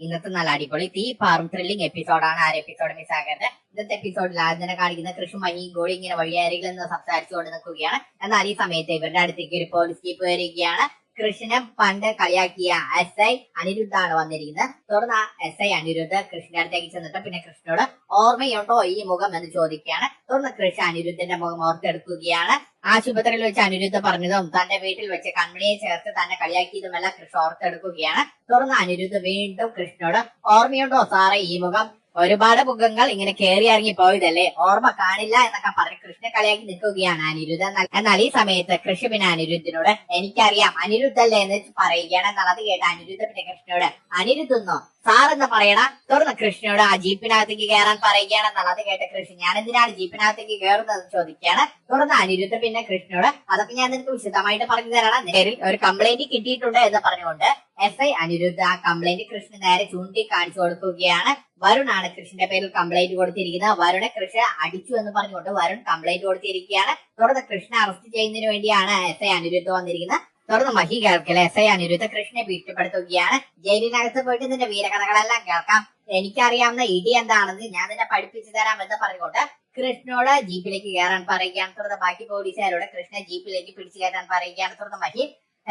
ഇന്നത്തെ നല്ല അടിപൊളി. തീ പാറും ത്രില്ലിംഗ് എപ്പിസോഡാണ് ആ എപ്പിസോഡ് മിസ്സാക്കരുത് ഇന്നത്തെ എപ്പിസോഡിൽ ആദ്യം കാണിക്കുന്ന കൃഷി മഞ്ഞയും ഗോളി ഇങ്ങനെ വഴിയാരികളെന്ന് സംസാരിച്ചുകൊണ്ട് നിൽക്കുകയാണ്. എന്നാൽ ഈ സമയത്ത് ഇവരുടെ അടുത്തേക്ക് ഒരു പോലീസ് ജീപ്പ് വരികയാണ്. കൃഷ്ണനെ പണ്ട് കളിയാക്കിയ എസ് ഐ അനിരുദ്ധാണ് വന്നിരിക്കുന്നത്. തുടർന്ന് എസ് ഐ അനിരുദ്ധ കൃഷ്ണന്റെ അടുത്തേക്ക് ചെന്നിട്ട് പിന്നെ കൃഷ്ണനോട് ഓർമ്മയുണ്ടോ ഈ മുഖം എന്ന് ചോദിക്കുകയാണ്. തുടർന്ന് കൃഷ്ണ അനിരുദ്ധന്റെ മുഖം ഓർത്തെടുക്കുകയാണ്. ആശുപത്രിയിൽ വെച്ച് അനിരുദ്ധ പറഞ്ഞതും തന്റെ വീട്ടിൽ വെച്ച് കൺമണിയെ ചേർത്ത് തന്നെ കളിയാക്കിയതുമെല്ലാം കൃഷ്ണ ഓർത്തെടുക്കുകയാണ്. തുടർന്ന് അനിരുദ്ധ വീണ്ടും കൃഷ്ണനോട് ഓർമ്മയുണ്ടോ സാറേ ഈ മുഖം? ഒരുപാട് മുഖങ്ങൾ ഇങ്ങനെ കയറി ഇറങ്ങി പോയതല്ലേ? ഓർമ്മ കാണില്ല എന്നൊക്കെ പറഞ്ഞ് കൃഷ്ണ കളിയാക്കി നിൽക്കുകയാണ് അനിരുദ്ധ. എന്നാൽ- ഈ സമയത്ത് കൃഷി പിന്നെ അനിരുദ്ധിനോട് എനിക്കറിയാം അനിരുദ്ധല്ലേ എന്ന് പറയുകയാണ് എന്നുള്ളത് കേട്ട അനിരുദ്ധ പിന്നെ കൃഷ്ണനോട് അനിരുദ്ധെന്നോ സാർ എന്ന് പറയണ തുടർന്ന് കൃഷ്ണനോട് ആ ജീപ്പിനകത്തേക്ക് കയറാൻ പറയുകയാണ് എന്നുള്ളത് കേട്ട കൃഷ്ണൻ ഞാൻ എന്തിനാണ് ജീപ്പിനകത്തേക്ക് കയറുന്നത്? ചോദിക്കുകയാണ്. തുടർന്ന് അനിരുദ്ധ പിന്നെ കൃഷ്ണനോട് അതൊക്കെ ഞാൻ നിനക്ക് വിശദമായിട്ട് പറഞ്ഞു തരണം നേരിൽ ഒരു കംപ്ലൈന്റ് കിട്ടിയിട്ടുണ്ട് എന്ന് പറഞ്ഞുകൊണ്ട് എസ് ഐ അനിരുദ്ധ ആ കംപ്ലൈന്റ് കൃഷ്ണൻ നേരെ ചൂണ്ടി കാണിച്ചു കൊടുക്കുകയാണ് വരുണാണ് കൃഷ്ണന്റെ പേരിൽ കംപ്ലൈന്റ് കൊടുത്തിരിക്കുന്നത്. വരുണെ കൃഷ്ണ അടിച്ചു എന്ന് പറഞ്ഞുകൊണ്ട് വരുൺ കംപ്ലൈന്റ് കൊടുത്തിരിക്കുകയാണ്. തുടർന്ന് കൃഷ്ണ അറസ്റ്റ് ചെയ്യുന്നതിന് വേണ്ടിയാണ് എസ് ഐ അനിരുദ്ധ വന്നിരിക്കുന്നത്. തുടർന്ന് മഹി കേൾക്കൽ എസ് ഐ അനിരുദ്ധ കൃഷ്ണനെ ഭീഷണിപ്പെടുത്തുകയാണ് ജയിലിനകത്ത് പോയിട്ട് നിന്റെ വീരകഥകളെല്ലാം കേൾക്കാം. എനിക്കറിയാവുന്ന ഇടി എന്താണെന്ന് ഞാൻ നിന്നെ പഠിപ്പിച്ചു തരാം എന്ന് പറഞ്ഞുകൊണ്ട് കൃഷ്ണനോട് ജീപ്പിലേക്ക് കയറാൻ പറയുകയാണ്. തുടർന്ന് ബാക്കി പോലീസുകാരോട് കൃഷ്ണ ജീപ്പിലേക്ക് പിടിച്ചു കയറ്റാൻ പറയുകയാണ്. തുടർന്ന് മഹി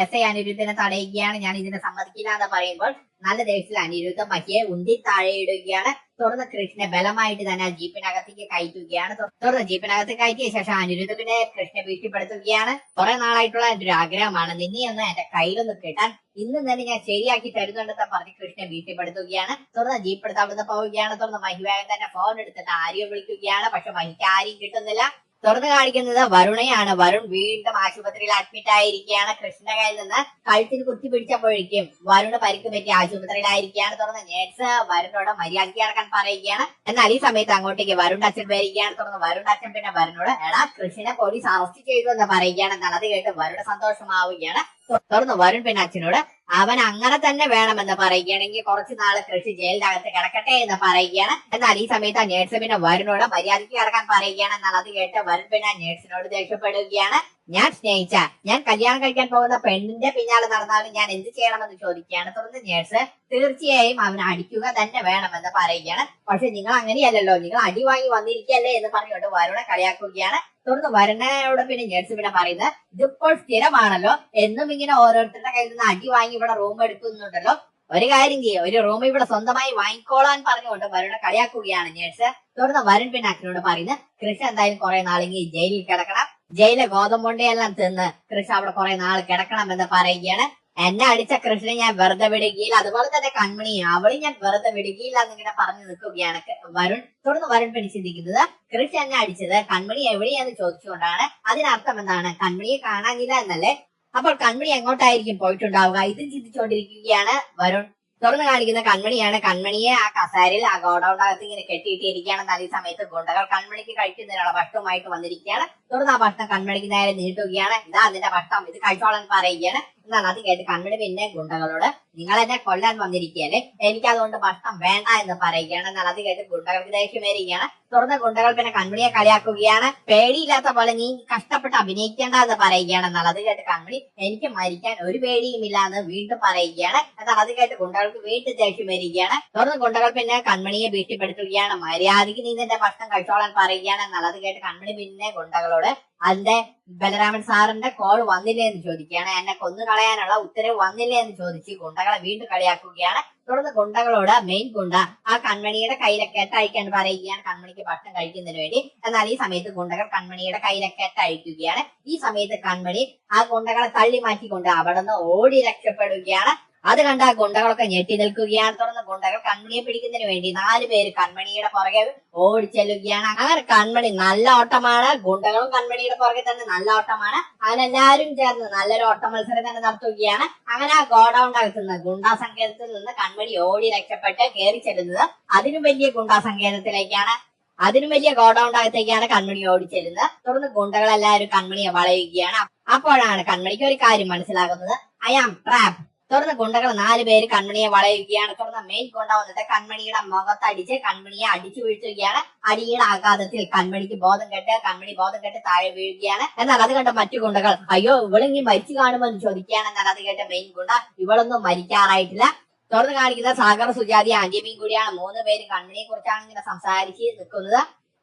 എസ് ഐ അനിരുദ്ധനെ തടയുകയാണ്. ഞാൻ ഇതിനെ സമ്മതിക്കില്ല എന്ന് പറയുമ്പോൾ നല്ല ദേഷ്യത്തിൽ അനിരുദ്ധ മഹിയെ ഉന്തി താഴെയിടുകയാണ്. തുടർന്ന് കൃഷ്ണനെ ബലമായിട്ട് തന്നെ ജീപ്പിനകത്തേക്ക് കയറ്റുകയാണ്. തുടർന്ന് ജീപ്പിനകത്ത് കയറ്റിയ ശേഷം അനിരുദ്ധ പിന്നെ കൃഷ്ണനെ ഭീഷണിപ്പെടുത്തുകയാണ്. കുറെ നാളായിട്ടുള്ള എന്റെ ഒരു ആഗ്രഹമാണ്. നിന്നെ ഒന്ന് എന്റെ കയ്യിലൊന്ന് കിട്ടാൻ ഇന്ന് തന്നെ ഞാൻ ശരിയാക്കി തരുന്നുണ്ടെന്ന് പറഞ്ഞ് കൃഷ്ണനെ ഭീഷണിപ്പെടുത്തുകയാണ്. തുടർന്ന് ജീപ്പ് എടുത്ത് അവിടുന്ന് പോവുകയാണ്. തുടർന്ന് മഹി വേഗം തന്നെ ഫോൺ എടുത്തിട്ട് ആരെയും വിളിക്കുകയാണ്. പക്ഷെ മഹിക്ക് ആരെയും കിട്ടുന്നില്ല. തുറന്നു കാണിക്കുന്നത് വരുണയാണ്. വരുൺ വീണ്ടും ആശുപത്രിയിൽ അഡ്മിറ്റ് ആയിരിക്കുകയാണ്. കൃഷ്ണന്റെ കയ്യിൽ നിന്ന് കഴുത്തിന് കുത്തി പിടിച്ചപ്പോഴേക്കും വരുണ് പരിക്ക് പറ്റി ആശുപത്രിയിലായിരിക്കുകയാണ് തുറന്ന്. നേഴ്സ് വരുണോട് മര്യാദയ്ക്ക് ഇറക്കാൻ പറയുകയാണ്. എന്നാൽ ഈ സമയത്ത് അങ്ങോട്ടേക്ക് വരുൺ അച്ഛൻ വരികയാണ്. തുറന്ന് വരുൺ അച്ഛൻ പിന്നെ വരുണോട് എടാ കൃഷ്ണനെ പോലീസ് അറസ്റ്റ് ചെയ്തു എന്ന് പറയുകയാണ്. എന്നാൽ അത് കേട്ട് വരുണ സന്തോഷമാവുകയാണ്. തുറന്ന് വരുൺ അച്ഛനോട് അവൻ അങ്ങനെ തന്നെ വേണമെന്ന് പറയുകയാണെങ്കിൽ കുറച്ച് നാൾ കൃഷി ജയിലിന്റെ അകത്ത് കിടക്കട്ടെ എന്ന് പറയുകയാണ്. എന്നാൽ ഈ സമയത്ത് ആ നേഴ്സ് പിന്നെ വരുണോട് മര്യാദയ്ക്ക് കിടക്കാൻ പറയുകയാണ്. എന്നാൽ അത് കേട്ട് വരുൺ പിന്നെ നേഴ്സിനോട് ദേഷ്യപ്പെടുകയാണ്. ഞാൻ സ്നേഹിച്ച. ഞാൻ കല്യാണം കഴിക്കാൻ പോകുന്ന പെണ്ണിന്റെ പിന്നാലെ നടന്നാലും ഞാൻ എന്ത് ചെയ്യണമെന്ന് ചോദിക്കുകയാണ്. തുടർന്ന് നേഴ്സ് തീർച്ചയായും അവനെ അടിക്കുക തന്നെ വേണമെന്ന് പറയുകയാണ്. പക്ഷെ നിങ്ങൾ അങ്ങനെയല്ലല്ലോ. നിങ്ങൾ അടി വാങ്ങി വന്നിരിക്കല്ലേ എന്ന് പറഞ്ഞുകൊണ്ട് വരുണെ കളിയാക്കുകയാണ്. തുടർന്ന് വരുണയോട് പിന്നെ നേഴ്സ് പിന്നെ പറയുന്നത് ഇതിപ്പോൾ സ്ഥിരമാണല്ലോ. എന്നും ഇങ്ങനെ ഓരോരുത്തരുടെ കയ്യിൽ നിന്ന് അടി വാങ്ങി ഇവിടെ റൂം എടുക്കുന്നുണ്ടല്ലോ. ഒരു കാര്യം ചെയ്യും. ഒരു റൂം ഇവിടെ സ്വന്തമായി വാങ്ങിക്കോളാൻ പറഞ്ഞുകൊണ്ട് വരുണ കളിയാക്കുകയാണ് നേഴ്സ് തുടർന്ന് വരുൺ പിന്നെ അച്ഛനോട് പറയുന്നത് കൃഷ്ണ എന്തായാലും കുറെ നാളെങ്കിൽ ജയിലിൽ കിടക്കണം. ജയിലിലെ ഗോതമ്പുണ്ടിയെല്ലാം തിന്ന് കൃഷ്ണ അവിടെ കുറെ നാൾ കിടക്കണം എന്ന് പറയുകയാണ്. എന്നെ അടിച്ച കൃഷ്ണനെ ഞാൻ വെറുതെ വിടുകയില്ല. അതുപോലെ തന്നെ കൺമണി അവളെ ഞാൻ വെറുതെ വിടുകയില്ല എന്നിങ്ങനെ പറഞ്ഞു നിൽക്കുകയാണ് വരുൺ തുടർന്ന് വരുൺ പിന്നെ ചിന്തിക്കുന്നത് കൃഷ്ണ എന്നെ അടിച്ചത് കൺമണി എവിടെയാന്ന് ചോദിച്ചുകൊണ്ടാണ്. അതിനർത്ഥം എന്താണ്? കൺമണിയെ കാണാനില്ല എന്നല്ലേ? അപ്പോൾ കൺമണി എങ്ങോട്ടായിരിക്കും പോയിട്ടുണ്ടാവുക? ഇതും ചിന്തിച്ചുകൊണ്ടിരിക്കുകയാണ് വരുൺ. തുറന്നു കാണിക്കുന്ന കൺമണിയാണ്. കൺമണിയെ ആ കസാരയിൽ ആ ഗോഡൌണ്ടകത്ത് ഇങ്ങനെ കെട്ടിയിട്ടിരിക്കുകയാണ്. എന്നാൽ ഈ സമയത്ത് ഗുണ്ടകൾ കൺമണിക്ക് കഴിക്കുന്നതിനുള്ള ഭക്ഷണവുമായിട്ട് വന്നിരിക്കുകയാണ്. തുടർന്ന് ആ ഭക്ഷണം കൺമണിക്ക് നേരെ നീട്ടുകയാണ്. ഇതാ അതിന്റെ ഭക്ഷണം. ഇത് കഴിച്ചോളാൻ പറയുകയാണ്. എന്നാണ് അത് കേട്ട് കൺമണി പിന്നെ ഗുണ്ടകളോട് നിങ്ങൾ എന്നെ കൊല്ലാൻ വന്നിരിക്കുകയല്ലേ? എനിക്ക് അതുകൊണ്ട് ഭക്ഷണം വേണ്ട എന്ന് പറയുകയാണ്. എന്നാൽ അത് കേട്ട് ഗുണ്ടകൾക്ക് ദേഷ്യം വരികയാണ് തുറന്ന ഗുണ്ടകൾ പിന്നെ കൺമണിയെ കളിയാക്കുകയാണ്. പേടിയില്ലാത്ത പോലെ നീ കഷ്ടപ്പെട്ട് അഭിനയിക്കേണ്ട എന്ന് പറയുകയാണ്. എന്നാൽ അത് കേട്ട് കൺമണി എനിക്ക് മരിക്കാൻ ഒരു പേടിയുമില്ല എന്ന് വീണ്ടും പറയുകയാണ്. എന്നാൽ അത് കേട്ട് ഗുണ്ടകൾക്ക് വീണ്ടും ദേഷ്യം വരികയാണ് തുറന്ന് ഗുണ്ടകൾ പിന്നെ കൺമണിയെ ഭീഷണിപ്പെടുത്തുകയാണ്. മര്യാദയ്ക്ക് നീ നിന്റെ ഭക്ഷണം കഴിച്ചോളാൻ പറയുകയാണ്. എന്നാൽ അത് കേട്ട് കൺമണി പിന്നെ ഗുണ്ടകളോട് അതിന്റെ ബലരാമൻ സാറിന്റെ കോൾ വന്നില്ലേ എന്ന് ചോദിക്കുകയാണ്. എന്നെ കൊന്നു കളയാനുള്ള ഉത്തരവ് വന്നില്ലേ എന്ന് ചോദിച്ച് ഗുണ്ടകളെ വീണ്ടും കളിയാക്കുകയാണ്. തുടർന്ന് ഗുണ്ടകളോട് മെയിൻ ഗുണ്ട ആ കൺമണിയുടെ കയ്യിലെ അയക്കാൻ പറയുകയാണ്. കൺമണിക്ക് ഭക്ഷണം കഴിക്കുന്നതിന് വേണ്ടി. എന്നാൽ ഈ സമയത്ത് ഗുണ്ടകൾ കൺമണിയുടെ കയ്യിലെ അയക്കുകയാണ് ഈ സമയത്ത് കൺമണി ആ ഗുണ്ടകളെ തള്ളി മാറ്റിക്കൊണ്ട് അവിടെ നിന്ന് ഓടി രക്ഷപ്പെടുകയാണ്. അത് കണ്ട ഗുണ്ടകളൊക്കെ ഞെട്ടി നിൽക്കുകയാണ്. തുടർന്ന് ഗുണ്ടകൾ കൺമണിയെ പിടിക്കുന്നതിന് വേണ്ടി നാല് പേര് കൺമണിയുടെ പുറകെ ഓടിച്ചെല്ലുകയാണ്. അങ്ങനെ കൺമണി നല്ല ഓട്ടമാണ്. ഗുണ്ടകളും കൺമണിയുടെ പുറകെ തന്നെ നല്ല ഓട്ടമാണ്. അങ്ങനെ എല്ലാവരും ചേർന്ന് നല്ലൊരു ഓട്ട മത്സരം തന്നെ നടത്തുകയാണ്. അങ്ങനെ ആ ഗോഡൌണ്ടകത്ത് നിന്ന് ഗുണ്ടാ സങ്കേതത്തിൽ നിന്ന് കൺമണി ഓടി രക്ഷപ്പെട്ട് കയറി ചെല്ലുന്നത് അതിനും വലിയ ഗുണ്ടാ സങ്കേതത്തിലേക്കാണ്. അതിനും വലിയ ഗോഡൌണ്ടകത്തേക്കാണ് കൺമണി ഓടിച്ചെല്ലുന്നത് തുടർന്ന് ഗുണ്ടകളെല്ലാവരും കൺമണിയെ വളയുകയാണ്. അപ്പോഴാണ് കൺമണിക്ക് ഒരു കാര്യം മനസ്സിലാകുന്നത്. ഐ ആം ട്രാപ്പ് തുടർന്ന് ഗുണ്ടകൾ നാല് പേര് കൺമണിയെ വളയുകയാണ്. തുടർന്ന് മെയിൻ ഗുണ്ട വന്നിട്ട് കൺമണിയുടെ മുഖത്തടിച്ച് കൺമണിയെ അടിച്ചു വീഴ്ത്തുകയാണ്. അടിയുടെ ആഘാതത്തിൽ കൺമണിക്ക് ബോധം കെട്ട് കൺമണി ബോധം കെട്ട് താഴെ വീഴുകയാണ്. എന്നാൽ അത് കണ്ട മറ്റു ഗുണ്ടകൾ അയ്യോ ഇവളിങ്ങി മരിച്ചു കാണുമെന്ന് ചോദിക്കുകയാണ്. എന്നാൽ അത് കേട്ട മെയിൻ ഗുണ്ട ഇവളൊന്നും മരിക്കാറായിട്ടില്ല. തുറന്ന് കാണിക്കുന്ന സാഗർ സുജാതി ആന്റിയമ്മയും കൂടിയാണ്. മൂന്ന് പേര് കൺമണിയെ കുറിച്ചാണ് ഇങ്ങനെ സംസാരിച്ച് നിൽക്കുന്നത്.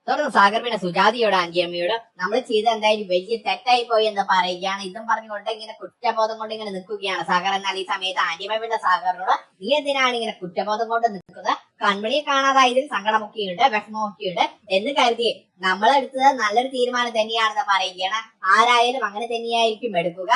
തുടർന്ന് സാഗർ പിന്നെ സുജാതിയോട് ആന്റിയമ്മയോട് നമ്മൾ ചെയ്ത് എന്തായാലും വലിയ തെറ്റായി പോയി എന്ന് പറയുകയാണ്. ഇതും പറഞ്ഞുകൊണ്ട് ഇങ്ങനെ കുറ്റബോധം കൊണ്ട് ഇങ്ങനെ നിൽക്കുകയാണ്. സാഗർ എന്നാൽ ഈ സമയത്ത് ആന്റിയമ്മ സാഗറിനോട് നീ എന്തിനാണ് ഇങ്ങനെ കുറ്റബോധം കൊണ്ട് നിൽക്കുന്നത്? കൺമണിയെ കാണാതായതിൽ സങ്കടമൊക്കെയുണ്ട് വിഷമമൊക്കെയുണ്ട് എന്ന് കരുതി നമ്മളെടുത്തത് നല്ലൊരു തീരുമാനം തന്നെയാണെന്ന് പറയുകയാണ്. ആരായാലും അങ്ങനെ തന്നെയായിരിക്കും എടുക്കുക.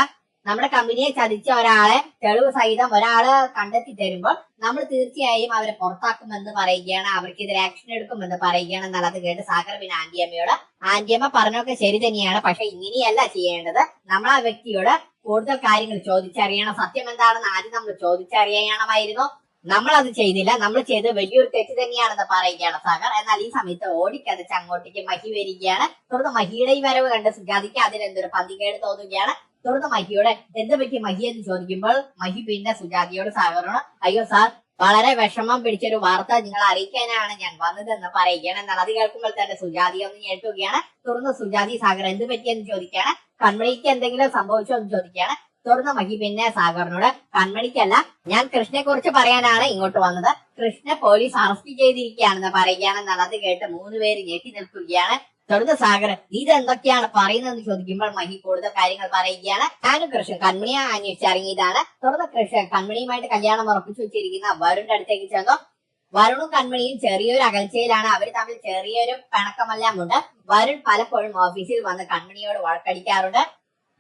നമ്മുടെ കമ്പനിയെ ചതിച്ച ഒരാളെ തെളിവ് സഹിതം ഒരാൾ കണ്ടെത്തി തരുമ്പോൾ നമ്മൾ തീർച്ചയായും അവരെ പുറത്താക്കുമെന്ന് പറയുകയാണ് അവർക്കെതിരെ ആക്ഷൻ എടുക്കുമെന്ന് പറയുകയാണ് എന്നുള്ളത് കേട്ട് സാഗർ പിന്നെ ആന്റിയമ്മയോട് ആന്റിയമ്മ പറഞ്ഞൊക്കെ ശരി തന്നെയാണ് പക്ഷെ ഇങ്ങനെയല്ല ചെയ്യേണ്ടത്. നമ്മൾ ആ വ്യക്തിയോട് കൂടുതൽ കാര്യങ്ങൾ ചോദിച്ചറിയണം. സത്യം എന്താണെന്ന് ആദ്യം നമ്മൾ ചോദിച്ചറിയണമായിരുന്നു. നമ്മൾ അത് ചെയ്തില്ല. നമ്മൾ ചെയ്തത് വലിയൊരു തെറ്റ് തന്നെയാണെന്ന് പറയുകയാണ് സാഗർ. എന്നാൽ ഈ സമയത്ത് ഓടിക്കതച്ച് അങ്ങോട്ടേക്ക് മഹി വരികയാണ്. തുടർന്ന് മഹിയുടെ ഈ വരവ് കണ്ട് സുജാതിക്ക് അതിനെന്തൊരു പന്തികേട് തോന്നുകയാണ്. തുടർന്ന് മഹിയോടെ എന്താ പറ്റി മഹി എന്ന് ചോദിക്കുമ്പോൾ മഹി പിന്നെ സുജാതിയോട് സഹകരണം അയ്യോ സാർ വളരെ വിഷമം പിടിച്ചൊരു വാർത്ത നിങ്ങൾ അറിയിക്കാനാണ് ഞാൻ വന്നതെന്ന് പറയുകയാണ് എന്നാൽ അത് കേൾക്കുമ്പോൾ തന്നെ സുജാതി ഒന്ന് ഞെട്ടുകയാണ്. തുടർന്ന് സുജാതി സാഗർ എന്ത് പറ്റിയെന്ന് ചോദിക്കുകയാണ്. കൺമണിക്ക് എന്തെങ്കിലും സംഭവിച്ചോ എന്ന് ചോദിക്കുകയാണ്. തുടർന്ന് മഹി പിന്നെ സാഗറിനോട് കൺമണിക്കല്ല ഞാൻ കൃഷ്ണനെ കുറിച്ച് പറയാനാണ് ഇങ്ങോട്ട് വന്നത്. കൃഷ്ണ പോലീസ് അറസ്റ്റ് ചെയ്തിരിക്കുകയാണെന്ന് എന്നാൽ അത് കേട്ട് മൂന്ന് പേര് ഞെട്ടി നിൽക്കുകയാണ്. തുടർന്ന് സാഗരൻ ഇത് എന്തൊക്കെയാണ് പറയുന്നതെന്ന് ചോദിക്കുമ്പോൾ മഹി കൂടുതൽ കാര്യങ്ങൾ പറയുകയാണ്. കാനു കൃഷ്ണൻ കൺമണിയെ അന്വേഷിച്ചിറങ്ങിയതാണ് തുടർന്ന് കൃഷ്ണൻ കൺമണിയുമായിട്ട് കല്യാണം ഉറപ്പിച്ചു വെച്ചിരിക്കുന്ന വരുണിന്റെ അടുത്തേക്ക് ചെന്നു. വരുണും കൺമണിയും ചെറിയൊരു അകൽച്ചയിലാണ്. അവർ തമ്മിൽ ചെറിയൊരു പിണക്കമെല്ലാം ഉണ്ട്. വരുൺ പലപ്പോഴും ഓഫീസിൽ വന്ന് കൺമണിയോട് വഴക്കടിക്കാറുണ്ട്.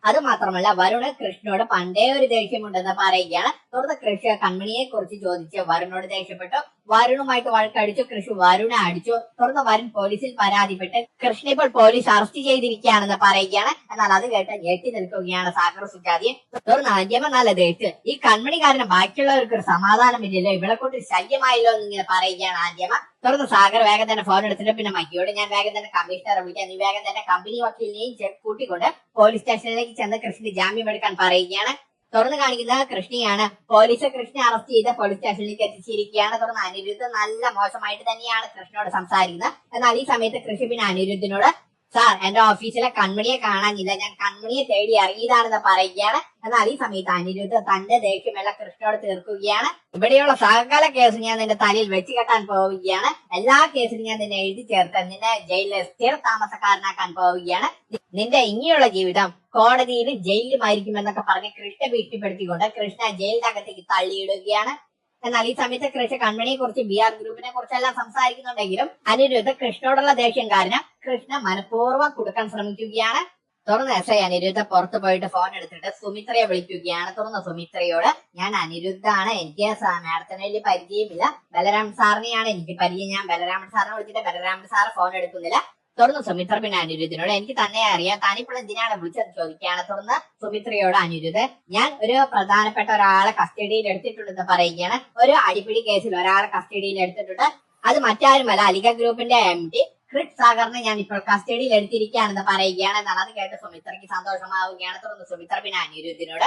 അത് മാത്രമല്ല വരുണ് കൃഷ്ണനോട് പണ്ടേ ഒരു ദേഷ്യമുണ്ടെന്ന് പറയുകയാണ്. തുടർന്ന് കൃഷ്ണ കൺമണിയെ കുറിച്ച് ചോദിച്ച് വരുണോട് ദേഷ്യപ്പെട്ടു. വരുണുമായിട്ട് വഴക്കടിച്ചു കൃഷി വരുണെ അടിച്ചു. തുടർന്ന് വരുൺ പോലീസിൽ പരാതിപ്പെട്ട് കൃഷ്ണ ഇപ്പോൾ പോലീസ് അറസ്റ്റ് ചെയ്തിരിക്കുകയാണെന്ന് പറയുകയാണ്. എന്നാൽ അത് കേട്ട് ഞെട്ടി നിൽക്കുകയാണ് സാഗർ സുജാതിയെ. തുടർന്ന് ആദ്യമ നല്ല ദേഷ്യം. ഈ കൺമണി കാരണം ബാക്കിയുള്ളവർക്ക് ഒരു സമാധാനമില്ലല്ലോ. ഇവളെ കൊണ്ട് ശല്യമായല്ലോ എന്ന് ഇങ്ങനെ പറയുകയാണ് ആദ്യമ തുടർന്ന് സാഗർ വേഗം തന്നെ ഫോൺ എടുത്തിട്ട് പിന്നെ മക്കിയോട് ഞാൻ വേഗം തന്നെ കമ്മീഷണറെ വിളിക്കാം. നീ വേഗം തന്നെ കമ്പനി വക്കീലിനെയും കൂട്ടിക്കൊണ്ട് പോലീസ് സ്റ്റേഷനിലേക്ക് ചെന്ന് കൃഷ്ണന് ജാമ്യം എടുക്കാൻ പറയുകയാണ്. തുറന്ന് കാണിക്കുന്ന കൃഷ്ണയാണ്. പോലീസ് കൃഷ്ണ അറസ്റ്റ് ചെയ്ത് പോലീസ് സ്റ്റേഷനിലേക്ക് എത്തിച്ചിരിക്കുകയാണ്. തുടർന്ന് അനിരുദ്ധ് നല്ല മോശമായിട്ട് തന്നെയാണ് കൃഷ്ണനോട് സംസാരിക്കുന്നത്. എന്നാൽ ഈ സമയത്ത് കൃഷി പിന്നെ അനിരുദ്ധിനോട് സാർ എന്റെ ഓഫീസിലെ കൺമണിയെ കാണാനില്ല. ഞാൻ കൺമണിയെ തേടി ഇറങ്ങിയതാണെന്ന് പറയുകയാണ്. എന്നാൽ ഈ സമയത്ത് അനിരുദ്ധ തന്റെ ദേഷ്യമെല്ലാം കൃഷ്ണയോട് തീർക്കുകയാണ്. ഇവിടെയുള്ള സകല കേസ് ഞാൻ നിന്റെ തലയിൽ വെച്ച് കെട്ടാൻ പോവുകയാണ്. എല്ലാ കേസിലും ഞാൻ നിന്നെ എഴുതി ചേർത്ത് നിന്നെ ജയിലിലെ സ്ഥിര താമസക്കാരനാക്കാൻ പോവുകയാണ്. നിന്റെ ഇനിയുള്ള ജീവിതം കോടതിയിൽ ജയിലുമായിരിക്കും എന്നൊക്കെ പറഞ്ഞ് കൃഷ്ണ ഭീഷണിപ്പെടുത്തിക്കൊണ്ട് കൃഷ്ണ ജയിലിനകത്തേക്ക് തള്ളിയിടുകയാണ്. എന്നാൽ ഈ സമയത്ത് കൃഷ്ണ കൺമണിയെ കുറിച്ച് ബി ആർ ഗ്രൂപ്പിനെ കുറിച്ചെല്ലാം സംസാരിക്കുന്നുണ്ടെങ്കിലും അനിരുദ്ധ കൃഷ്ണയോടുള്ള ദേഷ്യം കാരണം കൃഷ്ണ മനഃപൂർവം കൊടുക്കാൻ ശ്രമിക്കുകയാണ്. തുറന്ന് എസ് ഐ അനിരുദ്ധ പുറത്തു പോയിട്ട് ഫോൺ എടുത്തിട്ട് സുമിത്രയെ വിളിക്കുകയാണ്. തുറന്ന് സുമിത്രയോട് ഞാൻ അനിരുദ്ധാണ്. എനിക്ക് മാഡത്തിന് വലിയ പരിചയമില്ല. ബലരാമൻ സാറിനെയാണ് എനിക്ക് പരിചയം. ഞാൻ ബലരാമൻ സാറിനെ വിളിച്ചിട്ട് ബലരാമൻ സാർ ഫോൺ എടുക്കുന്നില്ല. തുറന്ന് സുമിത്ര പിന്നെ അനിരുദ്ധിനോട് എനിക്ക് തന്നെ അറിയാം. താനിപ്പോൾ എന്തിനാണ് വിളിച്ചത്? ചോദിക്കുകയാണ്. തുറന്ന് സുമിത്രയോട് അനിരുദ്ധ് ഞാൻ ഒരു പ്രധാനപ്പെട്ട ഒരാളെ കസ്റ്റഡിയിൽ എടുത്തിട്ടുണ്ടെന്ന് പറയുകയാണ്. ഒരു അടിപിടി കേസിൽ ഒരാളെ കസ്റ്റഡിയിൽ എടുത്തിട്ടുണ്ട്. അത് മറ്റാരുമല്ല. അലിക ഗ്രൂപ്പിന്റെ എം ഡി ക്രിറ്റ് സാഗറിനെ ഞാൻ ഇപ്പോൾ കസ്റ്റഡിയിൽ എടുത്തിരിക്കുകയാണെന്ന് പറയുകയാണ്. എന്നാൽ അത് കേട്ട് സുമിത്രയ്ക്ക് സന്തോഷമാവുകയാണ്. തുടർന്ന് സുമിത്ര പിന്നെ അനിരുദ്ധിനോട്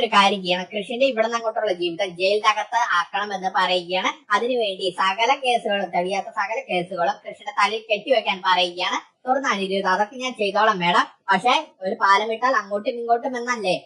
ഒരു കാര്യം ചെയ്യണം. കൃഷിന്റെ ഇവിടെ നിന്ന് അങ്ങോട്ടുള്ള ജീവിതം ജയിലിനകത്ത് ആക്കണമെന്ന് പറയുകയാണ്. അതിനുവേണ്ടി സകല കേസുകളും തെളിയാത്ത സകല കേസുകളും കൃഷിയുടെ തലയിൽ കെട്ടിവെക്കാൻ പറയുകയാണ്. തുടർന്ന് അനിരുദ്ധ അതൊക്കെ ഞാൻ ചെയ്തോളാം മേഡം. പക്ഷെ ഒരു പാലം വിട്ടാൽ അങ്ങോട്ടും ഇങ്ങോട്ടും എന്നല്ലേ?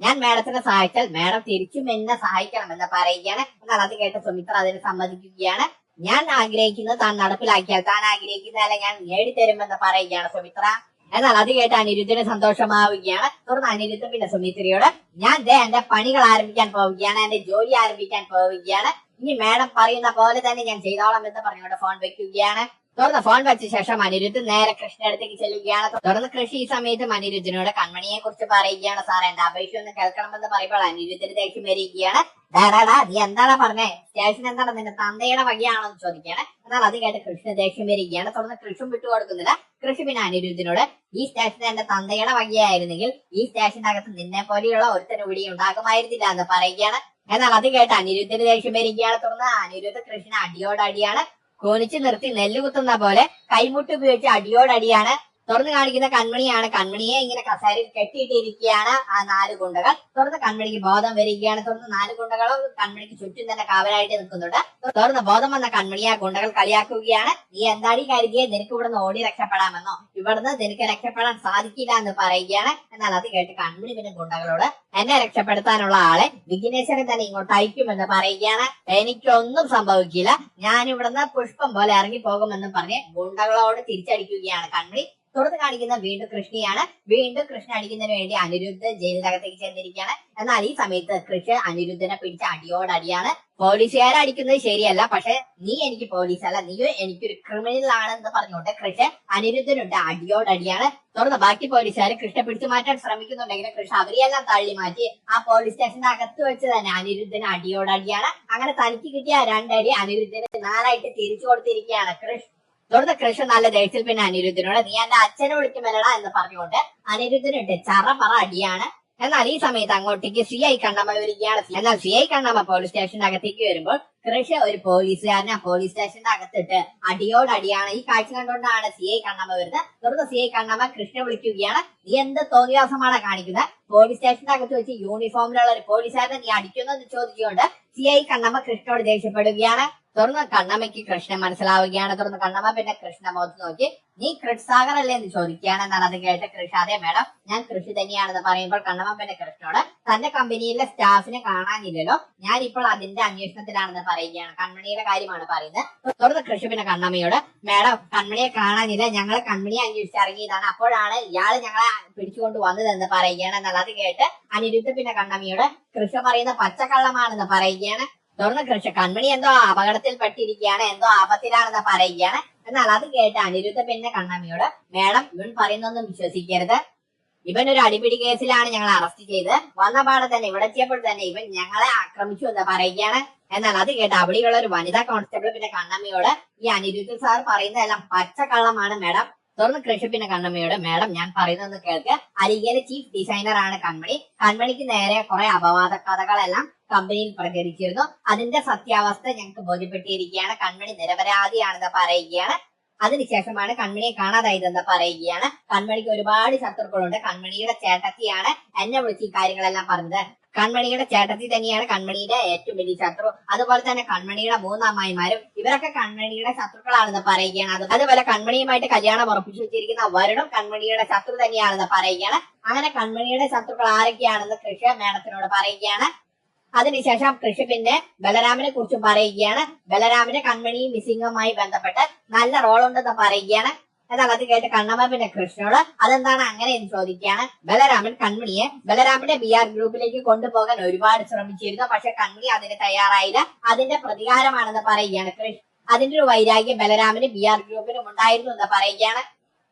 ഞാൻ മേഡത്തിനെ സഹായിച്ചാൽ മേഡം തിരിച്ചും എന്നെ സഹായിക്കണം എന്ന് പറയുകയാണ്. എന്നാൽ അത് കേട്ട് സുമിത്ര അതിന് സമ്മതിക്കുകയാണ്. ഞാൻ ആഗ്രഹിക്കുന്നത് താൻ നടപ്പിലാക്കിയാൽ താൻ ആഗ്രഹിക്കുന്നതല്ല ഞാൻ നേടിത്തരുമെന്ന് പറയുകയാണ് സുമിത്ര. എന്നാൽ അത് കേട്ട് അനിരുദ്ധന് സന്തോഷമാവുകയാണ്. തുടർന്ന് അനിരുദ്ധ പിന്നെ സുമിത്രയോട് ഞാൻ ദേ എന്റെ പണികൾ ആരംഭിക്കാൻ പോവുകയാണ് എന്റെ ജോലി ആരംഭിക്കാൻ പോവുകയാണ്. ഇനി മാഡം പറയുന്ന പോലെ തന്നെ ഞാൻ ചെയ്തോളാം എന്ന് പറഞ്ഞുകൊണ്ട് ഫോൺ വെക്കുകയാണ്. തുറന്ന് ഫോൺ വെച്ച ശേഷം അനിരുദ്ധ് നേരെ കൃഷ്ണന്റെ അടുത്തേക്ക് ചെല്ലുകയാണ്. തുറന്ന് കൃഷി ഈ സമയത്ത് അനിരുദ്ധിനോട് കൺമണിയെ കുറിച്ച് പറയുകയാണ് സാർ എന്റെ അപേക്ഷ ഒന്ന് കേൾക്കണമെന്ന് പറയുമ്പോൾ അനിരുദ്ധിന് ദേഷ്യം വരികയാണ്. ഡാടാ നീ എന്താണ് പറഞ്ഞേ? സ്റ്റേഷൻ എന്താണ് നിന്റെ തന്തയുടെ വകയാണോ എന്ന് ചോദിക്കുകയാണ്. എന്നാൽ അത് കേട്ട് കൃഷ്ണ ദേഷ്യം വരികയാണ്. തുടർന്ന് കൃഷും വിട്ടുകൊടുക്കുന്നില്ല കൃഷി പിന്നെ അനിരുദ്ധിനോട് ഈ സ്റ്റേഷൻ എന്റെ തന്തയുടെ വകയായിരുന്നെങ്കിൽ ഈ സ്റ്റേഷന്റെ അകത്ത് നിന്നെ പോലെയുള്ള ഒരുത്തരം ഇവിടെ ഉണ്ടാകുമായിരുന്നില്ല എന്ന് പറയുകയാണ്. എന്നാൽ അത് കേട്ട് അനിരുദ്ധിന് ദേഷ്യം വരികയാണ്. തുടർന്ന് അനിരുദ്ധ കൃഷ്ണ അടിയോടടിയാണ്. കോണിച്ച് നിർത്തി നെല്ല് കുത്തുന്ന പോലെ കൈമുട്ട് ഉപയോഗിച്ച് അടിയോടടിയാണ് തുറന്ന് കാണിക്കുന്ന കൺമണിയാണ്. കൺമണിയെ ഇങ്ങനെ കസേരയിൽ കെട്ടിയിട്ടിരിക്കുകയാണ് ആ നാല് ഗുണ്ടകൾ. തുറന്ന് കൺമണിക്ക് ബോധം വരികയാണ്. തുറന്ന് നാല് ഗുണ്ടകളും കൺമണിക്ക് ചുറ്റും തന്നെ കാവലായിട്ട് നിൽക്കുന്നുണ്ട്. തുറന്ന് ബോധം വന്ന കൺമണി ആ ഗുണ്ടകൾ കളിയാക്കുകയാണ്. നീ എന്താടി കരുതിയെ? നിനക്ക് ഇവിടുന്ന് ഓടി രക്ഷപ്പെടാമെന്നോ? ഇവിടുന്ന് നിനക്ക് രക്ഷപ്പെടാൻ സാധിക്കില്ല എന്ന് പറയുകയാണ്. എന്നാൽ അത് കേട്ട് കൺമണി പിന്നെ ഗുണ്ടകളോട് എന്നെ രക്ഷപ്പെടുത്താനുള്ള ആളെ വിഘ്നേശ്വരൻ തന്നെ ഇങ്ങോട്ട് അയക്കുമെന്ന് പറയുകയാണ്. എനിക്കൊന്നും സംഭവിക്കില്ല. ഞാൻ ഇവിടുന്ന് പുഷ്പം പോലെ ഇറങ്ങി പോകുമെന്ന് പറഞ്ഞ് ഗുണ്ടകളോട് തിരിച്ചടിക്കുകയാണ് കൺമണി. തുറന്ന് കാണിക്കുന്ന വീണ്ടും കൃഷ്ണയാണ്. വീണ്ടും കൃഷ്ണ അടിക്കുന്നതിന് വേണ്ടി അനിരുദ്ധ ജയിലിനകത്തേക്ക് ചെന്നിരിക്കുകയാണ്. എന്നാൽ ഈ സമയത്ത് കൃഷ്ണ അനിരുദ്ധനെ പിടിച്ച അടിയോടടിയാണ് പോലീസുകാരെ അടിക്കുന്നത് ശരിയല്ല. പക്ഷെ നീ എനിക്ക് പോലീസ് അല്ല നീ എനിക്കൊരു ക്രിമിനൽ ആണെന്ന് പറഞ്ഞുകൊണ്ട് കൃഷ്ണ അനിരുദ്ധനുണ്ട് അടിയോടടിയാണ് തുറന്ന് ബാക്കി പോലീസുകാർ കൃഷ്ണ പിടിച്ചു മാറ്റാൻ ശ്രമിക്കുന്നുണ്ടെങ്കിൽ കൃഷ്ണ അവരെയെല്ലാം തള്ളി മാറ്റി ആ പോലീസ് സ്റ്റേഷന്റെ അകത്ത് വെച്ച് തന്നെ അനിരുദ്ധന് അടിയോടടിയാണ് അങ്ങനെ തനിക്ക് കിട്ടിയ രണ്ടടി അനിരുദ്ധന് നാലായിട്ട് തിരിച്ചു കൊടുത്തിരിക്കുകയാണ് കൃഷ്ണ തുടർന്ന് കൃഷ്ണൻ നല്ല ദേഷ്യത്തിൽ പിന്നെ അനിരുദ്ധനോട് നീ എന്റെ അച്ഛനെ വിളിക്കുമല്ലടാ എന്ന് പറഞ്ഞുകൊണ്ട് അനിരുദ്ധനിട്ട് ചറ പറ അടിയാണ്. എന്നാൽ ഈ സമയത്ത് അങ്ങോട്ടേക്ക് സി ഐ കണ്ണമ്മ വരികയാണ്. എന്നാൽ സി ഐ കണ്ണമ്മ പോലീസ് സ്റ്റേഷന്റെ അകത്തേക്ക് വരുമ്പോൾ കൃഷി ഒരു പോലീസുകാരനെ പോലീസ് സ്റ്റേഷന്റെ അകത്തിട്ട് അടിയോടടിയാണ് ഈ കാഴ്ച കണ്ടുകൊണ്ടാണ് സി ഐ കണ്ണമ്മ വരുന്നത്. തുടർന്ന് സി ഐ കണ്ണമ്മ കൃഷ്ണ വിളിക്കുകയാണ്. നീ എന്ത് തോന്നിയാസമാണ് കാണിക്കുന്നത് പോലീസ് സ്റ്റേഷന്റെ അകത്ത് വെച്ച് യൂണിഫോമിലുള്ള ഒരു പോലീസുകാരനെ നീ അടിക്കുന്നു എന്ന് ചോദിച്ചുകൊണ്ട് സി കണ്ണമ്മ കൃഷ്ണോട് ദേഷ്യപ്പെടുകയാണ്. തുറന്ന് കണ്ണമ്മയ്ക്ക് കൃഷ്ണൻ മനസ്സിലാവുകയാണ്. തുറന്ന് കണ്ണമ്മ പിന്നെ കൃഷ്ണ മുഖത്ത് നോക്കി നീ കൃഷ്സാഗർ അല്ലേ എന്ന് ചോദിക്കുകയാണ് എന്നാണ് അത് കേട്ട് കൃഷി അതെ മേഡം ഞാൻ കൃഷി തന്നെയാണെന്ന് പറയുമ്പോൾ കണ്ണമ്മ പിന്നെ കൃഷ്ണോട് തന്റെ കമ്പനിയിലെ സ്റ്റാഫിനെ കാണാനില്ലല്ലോ ഞാൻ ഇപ്പോൾ അതിന്റെ അന്വേഷണത്തിലാണെന്ന് പറയുകയാണ്. കൺമണിയുടെ കാര്യമാണ് പറയുന്നത്. തുറന്ന് കൃഷി പിന്നെ കണ്ണമ്മയോട് മേഡം കൺമണിയെ കാണാനില്ല ഞങ്ങൾ അന്വേഷിച്ച് ഇറങ്ങിയതാണ്. അപ്പോഴാണ് ഇയാൾ ഞങ്ങളെ പിടിച്ചുകൊണ്ട് വന്നതെന്ന് പറയുകയാണ് എന്നാൽ അത് കേട്ട് അനിരുദ്ധ പിന്നെ കണ്ണമ്മയോട് കൃഷി പറയുന്ന പച്ചക്കള്ളമാണെന്ന് പറയുകയാണ്. തുറന്ന് കൃഷി കൺമണി എന്തോ അപകടത്തിൽ പെട്ടിരിക്കുകയാണ് എന്തോ ആപത്തിലാണെന്ന് പറയുകയാണ്. എന്നാൽ അത് കേട്ട് അനിരുദ്ധ പിന്നെ കണ്ണമ്മയോട് മേഡം ഇവൻ പറയുന്നൊന്നും വിശ്വസിക്കരുത്. ഇവൻ ഒരു അടിപിടി കേസിലാണ് ഞങ്ങൾ അറസ്റ്റ് ചെയ്ത്. വന്ന പാടെ തന്നെ ഇവിടെ എത്തിയപ്പോൾ തന്നെ ഇവൻ ഞങ്ങളെ ആക്രമിച്ചു എന്ന് പറയുകയാണ്. എന്നാൽ അത് കേട്ട് അവിടെയുള്ള ഒരു വനിതാ കോൺസ്റ്റബിൾ പിന്നെ കണ്ണമ്മയോട് ഈ അനിരുദ്ധ സാർ പറയുന്നതെല്ലാം പച്ചക്കള്ളമാണ് മേഡം. തുറന്ന് കൃഷി പിന്നെ കണ്ണമ്മയോട് മേഡം ഞാൻ പറയുന്നതെന്ന് കേൾക്ക്. അരികയിലെ ചീഫ് ഡിസൈനർ ആണ് കൺമണി. കൺമണിക്ക് നേരെ കുറെ അപവാദ കഥകളെല്ലാം കമ്പനിയിൽ പ്രചരിച്ചിരുന്നു അതിന്റെ സത്യാവസ്ഥ ഞങ്ങൾക്ക് ബോധ്യപ്പെട്ടിരിക്കുകയാണ്. കൺമണി നിരപരാധിയാണെന്ന് പറയുകയാണ്. അതിനുശേഷമാണ് കൺമണിയെ കാണാതായതെന്ന് പറയുകയാണ്. കൺമണിക്ക് ഒരുപാട് ശത്രുക്കളുണ്ട്. കൺമണിയുടെ ചേട്ടത്തിയാണ് എന്നെ വിളിച്ച് ഈ കാര്യങ്ങളെല്ലാം പറഞ്ഞത്. കൺമണിയുടെ ചേട്ടത്തി തന്നെയാണ് കൺമണിയുടെ ഏറ്റവും വലിയ ശത്രു. അതുപോലെ തന്നെ കൺമണിയുടെ മൂന്നമ്മായിമാരും ഇവരൊക്കെ കൺമണിയുടെ ശത്രുക്കളാണെന്ന് പറയുകയാണ്. അത് അതുപോലെ കൺമണിയുമായിട്ട് കല്യാണം ഉറപ്പിച്ചു വെച്ചിരിക്കുന്ന വരുണും കൺമണിയുടെ ശത്രു തന്നെയാണെന്ന് പറയുകയാണ്. അങ്ങനെ കൺമണിയുടെ ശത്രുക്കൾ ആരൊക്കെയാണെന്ന് കൃഷ്യ മേഡത്തിനോട് പറയുകയാണ്. അതിനുശേഷം കൃഷി പിന്നെ ബലരാമനെ കുറിച്ചും പറയുകയാണ്. ബലരാമന്റെ കൺമണിയും മിസ്സിംഗുമായി ബന്ധപ്പെട്ട് നല്ല റോൾ ഉണ്ടെന്ന് പറയുകയാണ്. എന്നാൽ അത് കേട്ട് കണ്ണമ്മ പിന്നെ കൃഷ്ണനോട് അതെന്താണ് അങ്ങനെ എന്ന് ചോദിക്കുകയാണ്. ബലരാമൻ കൺമണിയെ ബലരാമന്റെ ബി ആർ ഗ്രൂപ്പിലേക്ക് കൊണ്ടുപോകാൻ ഒരുപാട് ശ്രമിച്ചിരുന്നു. പക്ഷെ കൺമണി അതിന് തയ്യാറായില്ല. അതിന്റെ പ്രതികാരമാണെന്ന് പറയുകയാണ് അതിന്റെ ഒരു വൈരാഗ്യം ബലരാമന് ബി ആർ ഗ്രൂപ്പിനും ഉണ്ടായിരുന്നു എന്ന് പറയുകയാണ്.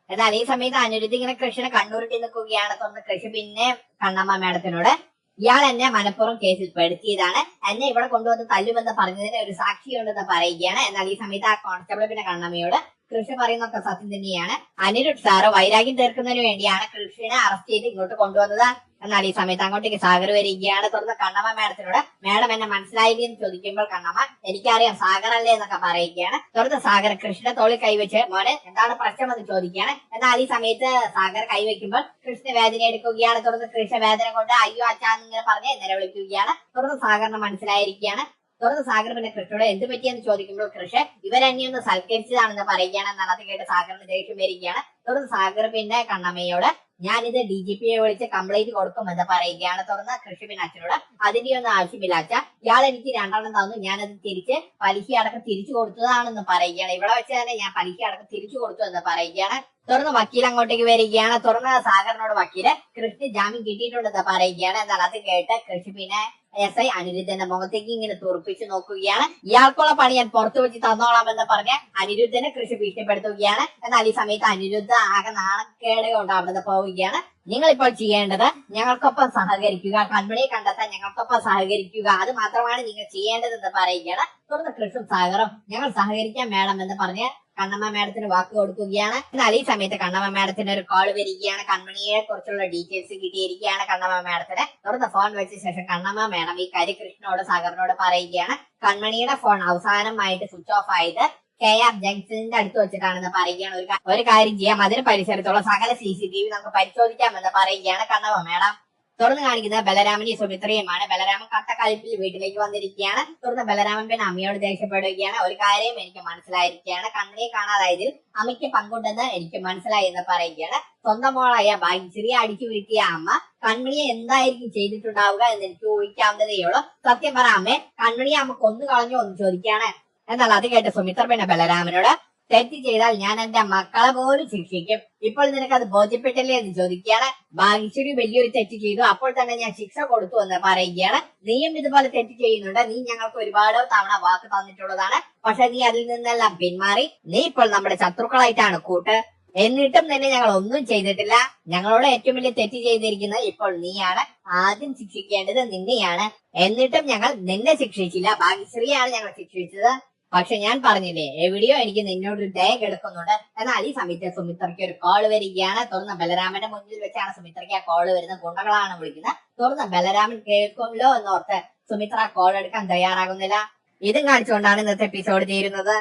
എന്നാൽ ഈ സമയത്ത് അനിരുദ്ധി ഇങ്ങനെ കൃഷ്ണനെ കണ്ണൂരിട്ടി നിൽക്കുകയാണ്. തോന്നുന്നു കൃഷി പിന്നെ കണ്ണമ്മ മേഡത്തിനോട് ഇയാൾ എന്നെ മലപ്പുറം കേസിൽ പെടുത്തിയതാണ്. എന്നെ ഇവിടെ കൊണ്ടുവന്ന് തല്ലുമെന്ന് പറഞ്ഞതിന് ഒരു സാക്ഷിയുണ്ടെന്ന് പറയുകയാണ്. എന്നാൽ ഈ സമയത്ത് ആ കോൺസ്റ്റബിൾ പിന്നെ കണ്ണമ്മയോട് കൃഷി പറയുന്നൊക്കെ സത്യം തന്നെയാണ്. അനിരുദ്ധ് സാറ് വൈരാഗ്യം തീർക്കുന്നതിന് വേണ്ടിയാണ് കൃഷിനെ അറസ്റ്റ് ചെയ്ത് ഇങ്ങോട്ട് കൊണ്ടുവന്നത്. എന്നാൽ ഈ സമയത്ത് അങ്ങോട്ടേക്ക് സാഗർ വരികയാണ്. തുറന്ന് കണ്ണമ്മ മാഡത്തിനോട് മാഡം എന്നെ മനസ്സിലായില്ലേ? എന്ന് ചോദിക്കുമ്പോൾ കണ്ണമ്മ എനിക്കറിയാം സാഗർ അല്ലേ? എന്നൊക്കെ പറയുകയാണ്. തുറന്ന് സാഗർ കൃഷ്ണന്റെ തോളിൽ കൈവച്ച് മോനെ എന്താണ് പ്രശ്നം? എന്ന് ചോദിക്കുകയാണ്. എന്നാൽ ഈ സമയത്ത് സാഗർ കൈവയ്ക്കുമ്പോൾ കൃഷ്ണ വേദന എടുക്കുകയാണ്. തുറന്ന് കൃഷ്ണ വേദന കൊണ്ട് അയ്യോ അച്ഛാ ഇങ്ങനെ പറഞ്ഞ് നിലവിളിക്കുകയാണ് തുറന്ന് സാഗറിന് മനസ്സിലായിരിക്കുകയാണ്. തുറന്ന് സാഗർ പിന്നെ കൃഷിയോട് എന്ത് പറ്റിയെന്ന് ചോദിക്കുമ്പോൾ കൃഷി ഇവരെന്നെ ഒന്ന് സൽക്കരിച്ചതാണെന്ന് പറയുകയാണ് അത് കേട്ട് സാഗറിന് ദേഷ്യം വരികയാണ്. തുറന്ന് സാഗർ പിന്നെ കണ്ണമ്മയോട് ഞാനിത് ഡി ജി പിയെ വിളിച്ച് കംപ്ലൈന്റ് കൊടുക്കുമെന്ന് പറയുകയാണ്. കൃഷി പിന്നെ അച്ഛനോട് അതിന്റെ ഒന്നും ആവശ്യമില്ല അച്ഛ. ഇയാൾ എനിക്ക് രണ്ടെണ്ണം തന്നു. ഞാനത് തിരിച്ച് പലിശ അടക്കം തിരിച്ചു കൊടുത്തതാണെന്ന് പറയുകയാണ്. ഇവിടെ വെച്ച് തന്നെ ഞാൻ പലിശ അടക്കം തിരിച്ചു കൊടുത്തു എന്ന് പറയുകയാണ്. തുറന്ന് വക്കീൽ അങ്ങോട്ടേക്ക് വരികയാണ്. തുറന്ന് സാഗറിനോട് വക്കീൽ കൃഷി ജാമ്യം കിട്ടിയിട്ടുണ്ടെന്ന് പറയുകയാണ്. എന്നാൽ അത് കേട്ട് കൃഷി പിന്നെ എസ് ഐ അനിരുദ്ധന്റെ മുഖത്തേക്ക് ഇങ്ങനെ തുറപ്പിച്ചു നോക്കുകയാണ്. ഇയാൾക്കുള്ള പണി ഞാൻ പുറത്തു വെച്ച് തന്നോളാം എന്ന് പറഞ്ഞ് അനിരുദ്ധനെ കൃഷി ഭീഷണിപ്പെടുത്തുകയാണ്. എന്നാൽ ഈ സമയത്ത് അനിരുദ്ധ ആകെ നാണക്കേട് കൊണ്ട് അവിടുന്ന് പോവുകയാണ്. നിങ്ങൾ ഇപ്പോൾ ചെയ്യേണ്ടത് ഞങ്ങൾക്കൊപ്പം സഹകരിക്കുക. കൺമണിയെ കണ്ടെത്താൻ ഞങ്ങൾക്കൊപ്പം സഹകരിക്കുക. അത് മാത്രമാണ് നിങ്ങൾ ചെയ്യേണ്ടതെന്ന് പറയുകയാണ്. തുറന്ന് കൃഷും സാഗറും ഞങ്ങൾ സഹകരിക്കാൻ വേണം എന്ന് പറഞ്ഞ് കണ്ണമ്മ മാഡത്തിന് വാക്ക് കൊടുക്കുകയാണ്. എന്നാൽ ഈ സമയത്ത് കണ്ണമ്മ മാഡത്തിന് ഒരു കോൾ വരികയാണ്. കൺമണിയെ കുറിച്ചുള്ള ഡീറ്റെയിൽസ് കിട്ടിയിരിക്കുകയാണ് കണ്ണമ്മ മാഡത്തിന്. തുറന്ന് ഫോൺ വെച്ച ശേഷം കണ്ണമ്മ മാഡം ഈ കരി കൃഷ്ണനോട് സാഗറിനോട് പറയുകയാണ്. കൺമണിയുടെ ഫോൺ അവസാനമായിട്ട് സ്വിച്ച് ഓഫ് ആയത് കെ ആർ ജംഗ്ഷനിന്റെ അടുത്ത് വെച്ചിട്ടാണെന്ന് പറയുകയാണ്. ഒരു കാര്യം ചെയ്യാം. അതിന് പരിസരത്തുള്ള സകല സി സി ടി വി നമുക്ക് പരിശോധിക്കാമെന്ന് പറയുകയാണ് കണ്ണമ്മ മേഡം. തുടർന്ന് കാണിക്കുന്ന ബലരാമനെയും സുമിത്രയുമാണ്. ബലരാമൻ കട്ടക്കലിപ്പിൽ വീട്ടിലേക്ക് വന്നിരിക്കുകയാണ്. തുടർന്ന് ബലരാമൻ പിന്നെ അമ്മയോട് ദേഷ്യപ്പെടുകയാണ്. ഒരു കാര്യം എനിക്ക് മനസ്സിലായിരിക്കുകയാണ്. കണ്ണിനെ കാണാതായതിൽ അമ്മയ്ക്ക് പങ്കുണ്ടെന്ന് എനിക്ക് മനസ്സിലായി എന്ന് പറയുകയാണ്. സ്വന്തം മോളായ ഭാഗ്യശ്രീയെ അടിച്ചു വീഴ്ത്തിയ അമ്മ കൺമണിയെ എന്തായിരിക്കും ചെയ്തിട്ടുണ്ടാവുക എന്ന് എനിക്ക് ഊഹിക്കാവുന്നതേ ഉള്ളൂ. സത്യം പറ അമ്മേ കൺമണിയെ അമ്മ കൊന്നു കളഞ്ഞോ എന്ന് ചോദിക്കുകയാണ്. എന്നാൽ അത് കേട്ട് സുമിത്ര പിന്നെ ബലരാമനോട് തെറ്റ് ചെയ്താൽ ഞാൻ എന്റെ മക്കളെ പോലും ശിക്ഷിക്കും. ഇപ്പോൾ നിനക്ക് അത് ബോധ്യപ്പെട്ടില്ലേ എന്ന് ചോദിക്കുകയാണ്. ഭാഗ്യശ്വരി വലിയൊരു തെറ്റ് ചെയ്തു. അപ്പോൾ തന്നെ ഞാൻ ശിക്ഷ കൊടുത്തു എന്ന് പറയുകയാണ്. നീയും ഇതുപോലെ തെറ്റ് ചെയ്യുന്നുണ്ട്. നീ ഞങ്ങൾക്ക് ഒരുപാട് തവണ വാക്ക് തന്നിട്ടുള്ളതാണ്. പക്ഷെ നീ അതിൽ നിന്നെല്ലാം പിന്മാറി. നീ ഇപ്പോൾ നമ്മുടെ ശത്രുക്കളായിട്ടാണ് കൂട്ട്. എന്നിട്ടും തന്നെ ഞങ്ങൾ ഒന്നും ചെയ്തിട്ടില്ല. ഞങ്ങളോട് ഏറ്റവും വലിയ തെറ്റ് ചെയ്തിരിക്കുന്നത് ഇപ്പോൾ നീയാണ്. ആദ്യം ശിക്ഷിക്കേണ്ടത് നിന്നെയാണ്. എന്നിട്ടും ഞങ്ങൾ നിന്നെ ശിക്ഷിച്ചില്ല. ഭാഗ്യശ്രീയാണ് ഞങ്ങൾ ശിക്ഷിച്ചത്. പക്ഷെ ഞാൻ പറഞ്ഞില്ലേ എവിടെയോ എനിക്ക് നിന്നോട് ഒരു ദയ കിടക്കുന്നുണ്ട്. എന്നാൽ ഈ സമയത്ത് സുമിത്രയ്ക്ക് ഒരു കോൾ വരികയാണ്. തുറന്ന ബലരാമന്റെ മുന്നിൽ വെച്ചാണ് സുമിത്രയ്ക്ക് ആ കോൾ വരുന്ന ഗുണ്ടകളാണ് വിളിക്കുന്നത്. തുറന്ന ബലരാമൻ കേൾക്കുമല്ലോ എന്നോർത്ത് സുമിത്ര കോൾ എടുക്കാൻ തയ്യാറാകുന്നില്ല. ഇതും കാണിച്ചുകൊണ്ടാണ് ഇന്നത്തെ എപ്പിസോഡ് തീരുന്നത്.